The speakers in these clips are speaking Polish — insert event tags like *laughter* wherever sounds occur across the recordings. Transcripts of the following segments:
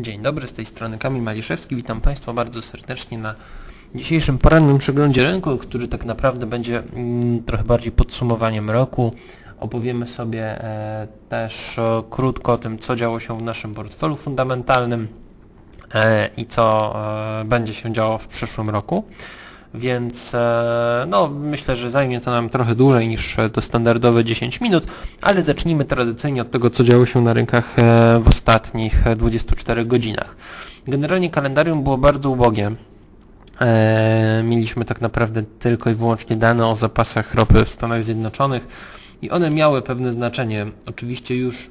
Dzień dobry, z tej strony Kamil Maliszewski. Witam Państwa bardzo serdecznie na dzisiejszym porannym przeglądzie rynku, który tak naprawdę będzie mm, trochę bardziej podsumowaniem roku. Opowiemy sobie e, też krótko o tym, co działo się w naszym portfelu fundamentalnym e, i co e, będzie się działo w przyszłym roku. Więc e, no, myślę, że zajmie to nam trochę dłużej niż e, to standardowe 10 minut, ale zacznijmy tradycyjnie od tego, co działo się na rynkach e, w ostatnich e, 24 godzinach. Generalnie kalendarium było bardzo ubogie. E, mieliśmy tak naprawdę tylko i wyłącznie dane o zapasach ropy w Stanach Zjednoczonych i one miały pewne znaczenie. Oczywiście już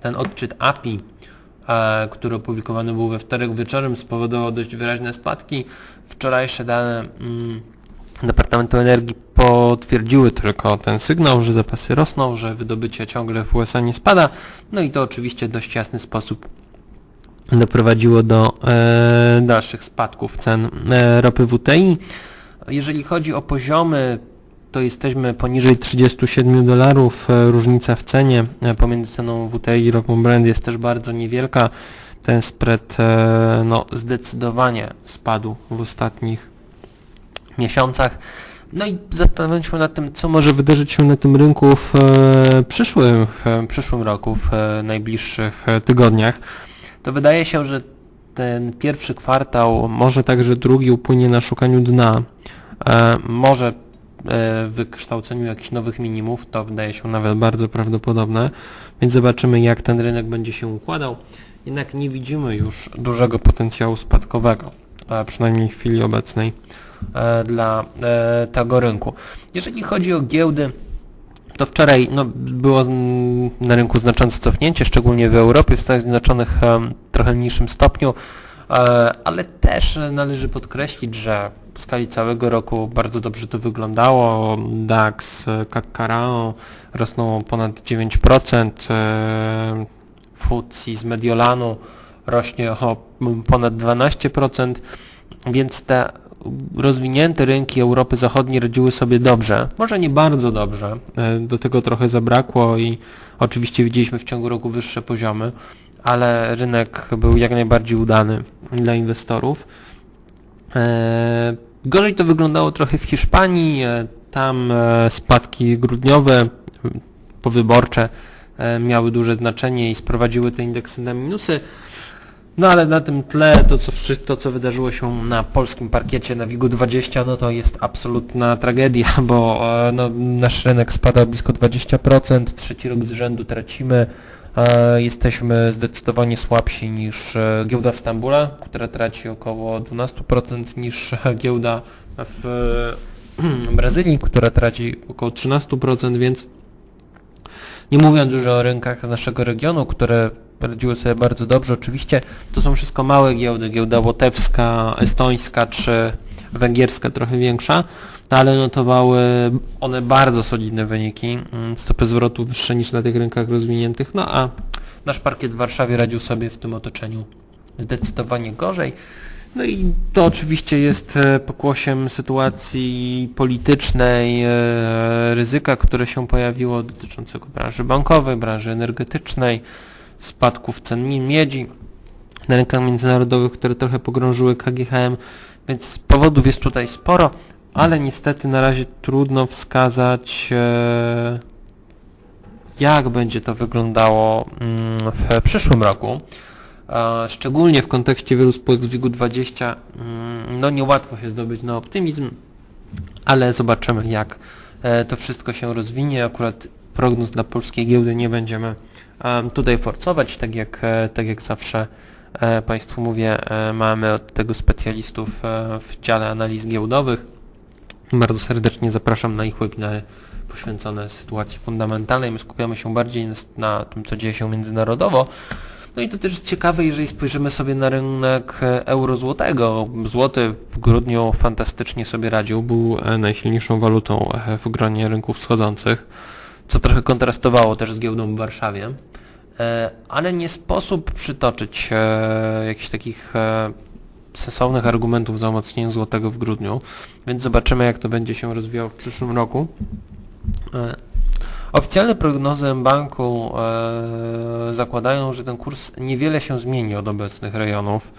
ten odczyt API, e, który opublikowany był we wtorek wieczorem, spowodował dość wyraźne spadki. Wczorajsze dane mm, Departamentu Energii potwierdziły tylko ten sygnał, że zapasy rosną, że wydobycie ciągle w USA nie spada. No i to oczywiście w dość jasny sposób doprowadziło do e, dalszych spadków cen e, ropy WTI. Jeżeli chodzi o poziomy, to jesteśmy poniżej 37 dolarów. E, różnica w cenie e, pomiędzy ceną WTI i ropą Brent jest też bardzo niewielka. Ten spread e, no, zdecydowanie spadł w ostatnich miesiącach. No i zastanawiając się nad tym, co może wydarzyć się na tym rynku w e, przyszłym, w przyszłym roku, w e, najbliższych tygodniach, to wydaje się, że ten pierwszy kwartał, może także drugi upłynie na szukaniu dna, może wykształceniu jakichś nowych minimów, to wydaje się nawet bardzo prawdopodobne, więc zobaczymy jak ten rynek będzie się układał. Jednak nie widzimy już dużego potencjału spadkowego, przynajmniej w chwili obecnej e, dla e, tego rynku. Jeżeli chodzi o giełdy, to wczoraj no, było na rynku znaczące cofnięcie, szczególnie w Europie, w Stanach Zjednoczonych em, w trochę mniejszym stopniu, e, ale też należy podkreślić, że w skali całego roku bardzo dobrze to wyglądało. DAX, e, CAC Carao rosnął o ponad 9%, z Mediolanu rośnie o ponad 12%, więc te rozwinięte rynki Europy Zachodniej radziły sobie dobrze, może nie bardzo dobrze, e, do tego trochę zabrakło i oczywiście widzieliśmy w ciągu roku wyższe poziomy, ale rynek był jak najbardziej udany dla inwestorów. E, Gorzej to wyglądało trochę w Hiszpanii, e, tam spadki grudniowe, powyborcze miały duże znaczenie i sprowadziły te indeksy na minusy. No ale na tym tle to co, to, co wydarzyło się na polskim parkiecie na WIG-20, no to jest absolutna tragedia, *laughs* bo e, no, nasz rynek spada blisko 20%, trzeci rok z rzędu tracimy, e, jesteśmy zdecydowanie słabsi niż e, giełda w Stambule, która traci około 12% niż e, giełda w e, *clears throat* Brazylii, która traci około 13%, więc nie mówiąc już o rynkach z naszego regionu, które radziły sobie bardzo dobrze, oczywiście to są wszystko małe giełdy, giełda łotewska, estońska czy węgierska trochę większa, no ale notowały one bardzo solidne wyniki, mm, stopy zwrotu wyższe niż na tych rynkach rozwiniętych, no a nasz parkiet w Warszawie radził sobie w tym otoczeniu zdecydowanie gorzej. No i to oczywiście jest e, pokłosiem sytuacji politycznej, e, ryzyka, które się pojawiło dotyczącego branży bankowej, branży energetycznej, spadków cen mi- miedzi na rynkach międzynarodowych, które trochę pogrążyły KGHM, więc powodów jest tutaj sporo, ale niestety na razie trudno wskazać e, jak będzie to wyglądało mm, w przyszłym roku. Szczególnie w kontekście wielu spółek z WIG-20 mm, no niełatwo się zdobyć na optymizm, ale zobaczymy jak e, to wszystko się rozwinie. Akurat prognoz dla polskiej giełdy nie będziemy em, tutaj forcować, tak jak, e, tak jak zawsze e, Państwu mówię, mamy od tego specjalistów w dziale analiz giełdowych. Bardzo serdecznie zapraszam na ich webinary poświęcone sytuacji fundamentalnej. My skupiamy się bardziej na tym, co dzieje się międzynarodowo. No i to też jest ciekawe, jeżeli spojrzymy sobie na rynek e, euro-złotego. Złoty w grudniu fantastycznie sobie radził, był e, najsilniejszą walutą e, w gronie rynków wschodzących, co trochę kontrastowało też z giełdą w Warszawie. Ale nie sposób przytoczyć jakichś takich sensownych argumentów za umocnienie złotego w grudniu, więc zobaczymy jak to będzie się rozwijało w przyszłym roku. Oficjalne prognozy banku e, zakładają, że ten kurs niewiele się zmieni od obecnych rejonów.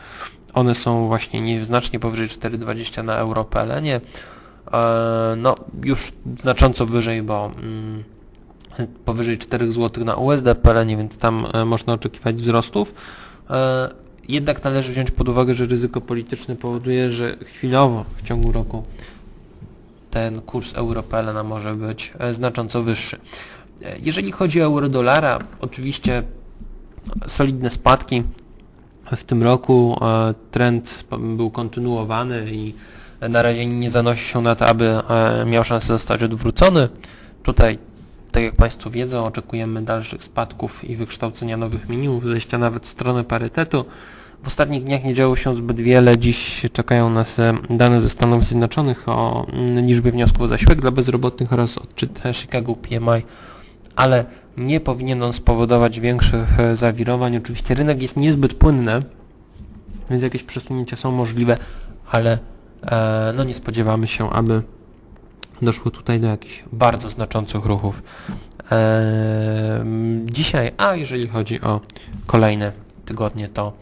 One są właśnie nieznacznie powyżej 4,20 na euro PLN. E, no już znacząco wyżej, bo mm, powyżej 4 zł na USD PLN, więc tam e, można oczekiwać wzrostów. E, jednak należy wziąć pod uwagę, że ryzyko polityczne powoduje, że chwilowo w ciągu roku ten kurs euro-PLN może być e, znacząco wyższy. E, Jeżeli chodzi o euro-dolara, oczywiście solidne spadki w tym roku. e, Trend był kontynuowany i na razie nie zanosi się na to, aby miał szansę zostać odwrócony. Tutaj, tak jak Państwo wiedzą, oczekujemy dalszych spadków i wykształcenia nowych minimów, zejścia nawet w stronę parytetu. W ostatnich dniach nie działo się zbyt wiele. Dziś czekają nas e, dane ze Stanów Zjednoczonych o liczbie wniosków zasiłek dla bezrobotnych oraz odczyt Chicago PMI, ale nie powinien on spowodować większych e, zawirowań. Oczywiście rynek jest niezbyt płynny, więc jakieś przesunięcia są możliwe, ale e, no nie spodziewamy się, aby doszło tutaj do jakichś bardzo znaczących ruchów. E, dzisiaj, a jeżeli chodzi o kolejne tygodnie, to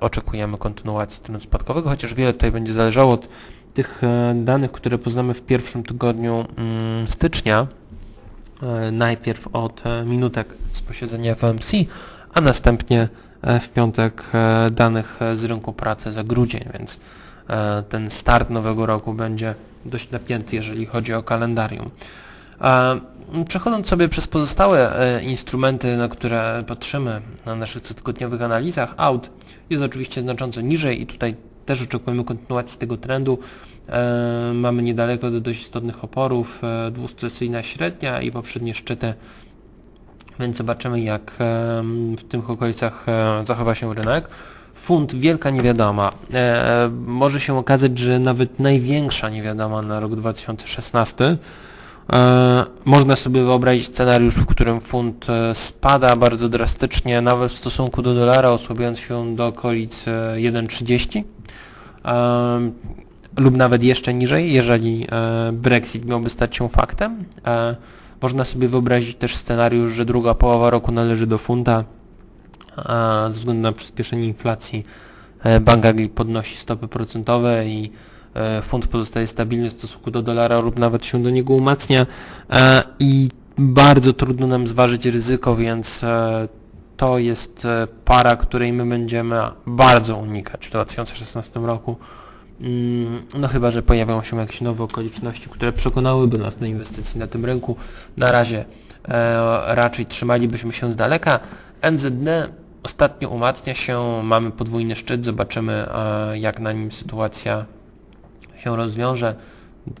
oczekujemy kontynuacji trendu spadkowego, chociaż wiele tutaj będzie zależało od tych e, danych, które poznamy w pierwszym tygodniu mm, stycznia. E, najpierw od e, minutek z posiedzenia FOMC, a następnie e, w piątek e, danych e, z rynku pracy za grudzień, więc e, ten start nowego roku będzie dość napięty, jeżeli chodzi o kalendarium. Przechodząc sobie przez pozostałe e, instrumenty, na które patrzymy na naszych cotygodniowych analizach, out jest oczywiście znacząco niżej i tutaj też oczekujemy kontynuacji tego trendu. E, mamy niedaleko do dość istotnych oporów, e, dwustosyjna średnia i poprzednie szczyty, więc zobaczymy jak w tych okolicach zachowa się rynek. Funt wielka niewiadoma. Może się okazać, że nawet największa niewiadoma na rok 2016. Można sobie wyobrazić scenariusz, w którym funt e, spada bardzo drastycznie, nawet w stosunku do dolara, osłabiając się do okolic e, 1,30 e, lub nawet jeszcze niżej, jeżeli e, Brexit miałby stać się faktem. E, można sobie wyobrazić też scenariusz, że druga połowa roku należy do funta, a ze względu na przyspieszenie inflacji Bank Anglii podnosi stopy procentowe i e, funt pozostaje stabilny w stosunku do dolara lub nawet się do niego umacnia e, i bardzo trudno nam zważyć ryzyko, więc e, to jest para, której my będziemy bardzo unikać w 2016 roku. Mm, No chyba, że pojawią się jakieś nowe okoliczności, które przekonałyby nas do inwestycji na tym rynku. Na razie raczej trzymalibyśmy się z daleka. NZD ostatnio umacnia się, mamy podwójny szczyt, zobaczymy jak na nim sytuacja się rozwiąże.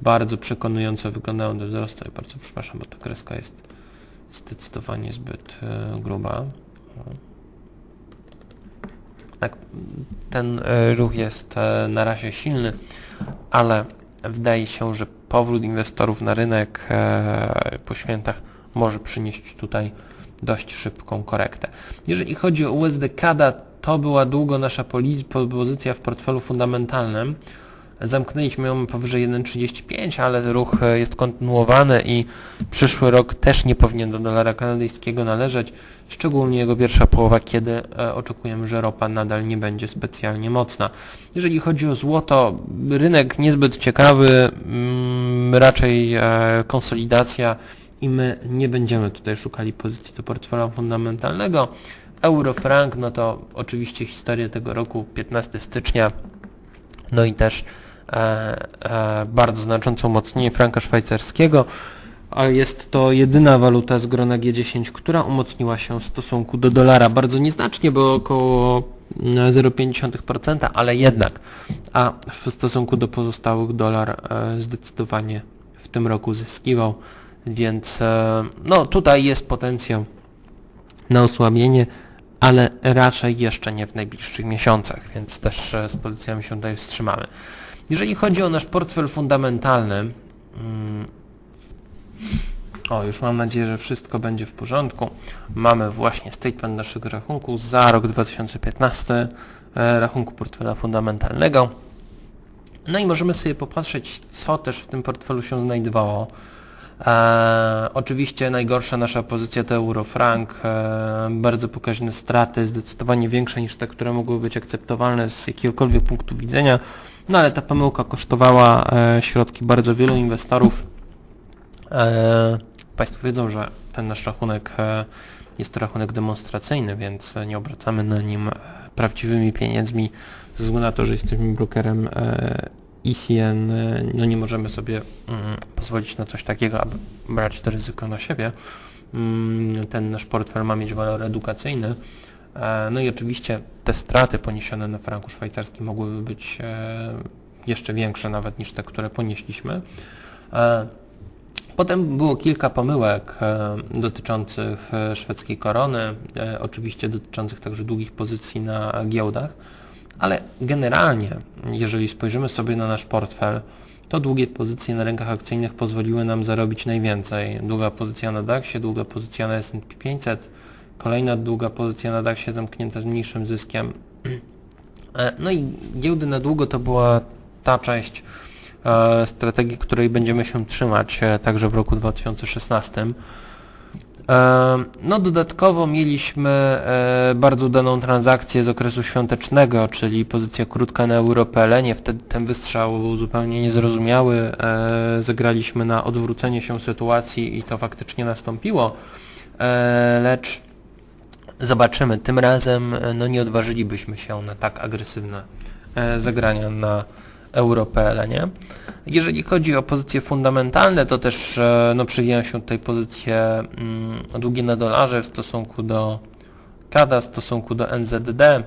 Bardzo przekonująco wyglądają te wzrosty. Bardzo przepraszam, bo ta kreska jest zdecydowanie zbyt e, gruba. Tak, ten e, ruch jest e, na razie silny, ale wydaje się, że powrót inwestorów na rynek po świętach może przynieść tutaj dość szybką korektę. Jeżeli chodzi o USD CADA, to była długo nasza pozycja w portfelu fundamentalnym. Zamknęliśmy ją powyżej 1,35, ale ruch e, jest kontynuowany i przyszły rok też nie powinien do dolara kanadyjskiego należeć, szczególnie jego pierwsza połowa, kiedy e, oczekujemy, że ropa nadal nie będzie specjalnie mocna. Jeżeli chodzi o złoto, rynek niezbyt ciekawy, mm, raczej e, konsolidacja i my nie będziemy tutaj szukali pozycji do portfela fundamentalnego. Euro-frank, no to oczywiście historia tego roku, 15 stycznia, no i też bardzo znaczące umocnienie franka szwajcarskiego, a jest to jedyna waluta z grona G10, która umocniła się w stosunku do dolara. Bardzo nieznacznie, bo około mm, 0,5%, ale jednak, a w stosunku do pozostałych dolar e, zdecydowanie w tym roku zyskiwał, więc e, no tutaj jest potencjał na osłabienie, ale raczej jeszcze nie w najbliższych miesiącach, więc też e, z pozycjami się tutaj wstrzymamy. Jeżeli chodzi o nasz portfel fundamentalny, mm, o, już mam nadzieję, że wszystko będzie w porządku. Mamy właśnie statement naszego rachunku za rok 2015, e, rachunku portfela fundamentalnego. No i możemy sobie popatrzeć, co też w tym portfelu się znajdowało. E, oczywiście najgorsza nasza pozycja to eurofrank, e, bardzo pokaźne straty, zdecydowanie większe niż te, które mogły być akceptowalne z jakiegokolwiek punktu widzenia, no ale ta pomyłka kosztowała e, środki bardzo wielu inwestorów. E, Państwo wiedzą, że ten nasz rachunek e, jest to rachunek demonstracyjny, więc nie obracamy na nim prawdziwymi pieniędzmi ze względu na to, że jesteśmy brokerem e, no nie możemy sobie mm, pozwolić na coś takiego, aby brać to ryzyko na siebie. Mm, Ten nasz portfel ma mieć walor edukacyjny. E, No i oczywiście te straty poniesione na franku szwajcarskim mogłyby być e, jeszcze większe nawet niż te, które ponieśliśmy. E, Potem było kilka pomyłek dotyczących szwedzkiej korony, oczywiście dotyczących także długich pozycji na giełdach, ale generalnie, jeżeli spojrzymy sobie na nasz portfel, to długie pozycje na rynkach akcyjnych pozwoliły nam zarobić najwięcej. Długa pozycja na DAX-ie, długa pozycja na S&P 500, kolejna długa pozycja na DAX-ie zamknięta z mniejszym zyskiem. *clears throat* E, No i giełdy na długo to była ta część e, strategii, której będziemy się trzymać e, także w roku 2016. E, No dodatkowo mieliśmy bardzo udaną transakcję z okresu świątecznego, czyli pozycja krótka na Europelenie. Wtedy ten wystrzał był zupełnie niezrozumiały. Zagraliśmy na odwrócenie się sytuacji i to faktycznie nastąpiło. Lecz Zobaczymy. Tym razem e, no nie odważylibyśmy się na tak agresywne e, zagrania na Europel, nie? Jeżeli chodzi o pozycje fundamentalne, to też e, no, przewijają się tutaj pozycje mm, długie na dolarze w stosunku do CADA, w stosunku do NZD,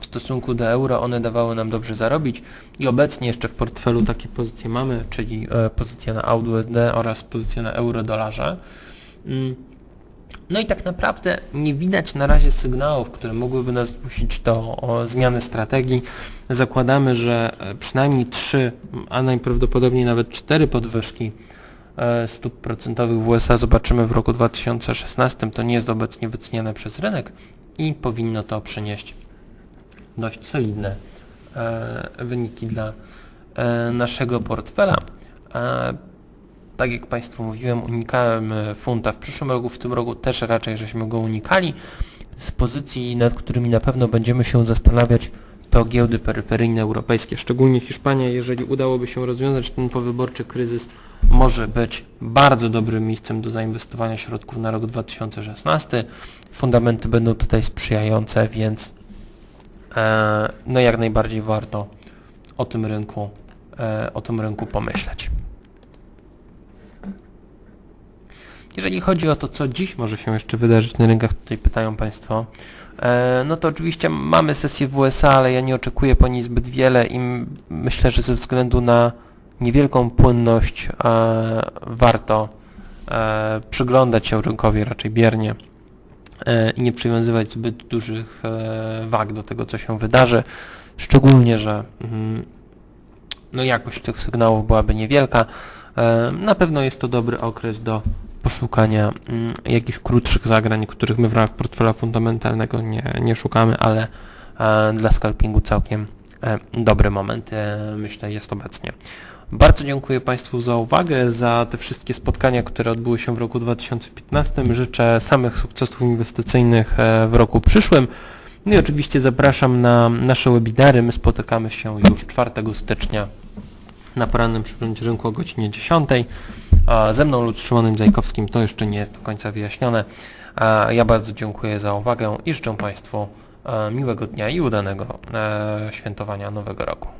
w stosunku do euro, one dawały nam dobrze zarobić i obecnie jeszcze w portfelu takie pozycje mamy, czyli e, pozycja na AUD-USD oraz pozycja na euro-dolarze. Mm, no i tak naprawdę nie widać na razie sygnałów, które mogłyby nas zmusić do zmiany strategii. Zakładamy, że e, przynajmniej trzy, a najprawdopodobniej nawet cztery podwyżki e, stóp procentowych w USA zobaczymy w roku 2016. To nie jest obecnie wyceniane przez rynek i powinno to przynieść dość solidne e, wyniki dla naszego portfela. Tak jak Państwu mówiłem, unikałem e, funta w przyszłym roku, w tym roku też raczej żeśmy go unikali. Z pozycji, nad którymi na pewno będziemy się zastanawiać, to giełdy peryferyjne europejskie, szczególnie Hiszpania, jeżeli udałoby się rozwiązać ten powyborczy kryzys, może być bardzo dobrym miejscem do zainwestowania środków na rok 2016. Fundamenty będą tutaj sprzyjające, więc e, no jak najbardziej warto o tym rynku, e, o tym rynku pomyśleć. Jeżeli chodzi o to, co dziś może się jeszcze wydarzyć na rynkach, tutaj pytają Państwo, e, no to oczywiście mamy sesję w USA, ale ja nie oczekuję po niej zbyt wiele i myślę, że ze względu na niewielką płynność e, warto e, przyglądać się rynkowi raczej biernie i nie przywiązywać zbyt dużych wag do tego, co się wydarzy, szczególnie, że no jakość tych sygnałów byłaby niewielka. Na pewno jest to dobry okres do poszukania mm, jakichś krótszych zagrań, których my w ramach portfela fundamentalnego nie, nie szukamy, ale e, dla scalpingu całkiem e, dobry moment, e, myślę, jest obecnie. Bardzo dziękuję Państwu za uwagę, za te wszystkie spotkania, które odbyły się w roku 2015. Życzę samych sukcesów inwestycyjnych w roku przyszłym. No i oczywiście zapraszam na nasze webinary. My spotykamy się już 4 stycznia na porannym przeglądzie rynku o godzinie 10. Ze mną lub Szymonem Zajkowskim to jeszcze nie jest do końca wyjaśnione. Ja bardzo dziękuję za uwagę i życzę Państwu e, miłego dnia i udanego e, świętowania Nowego Roku.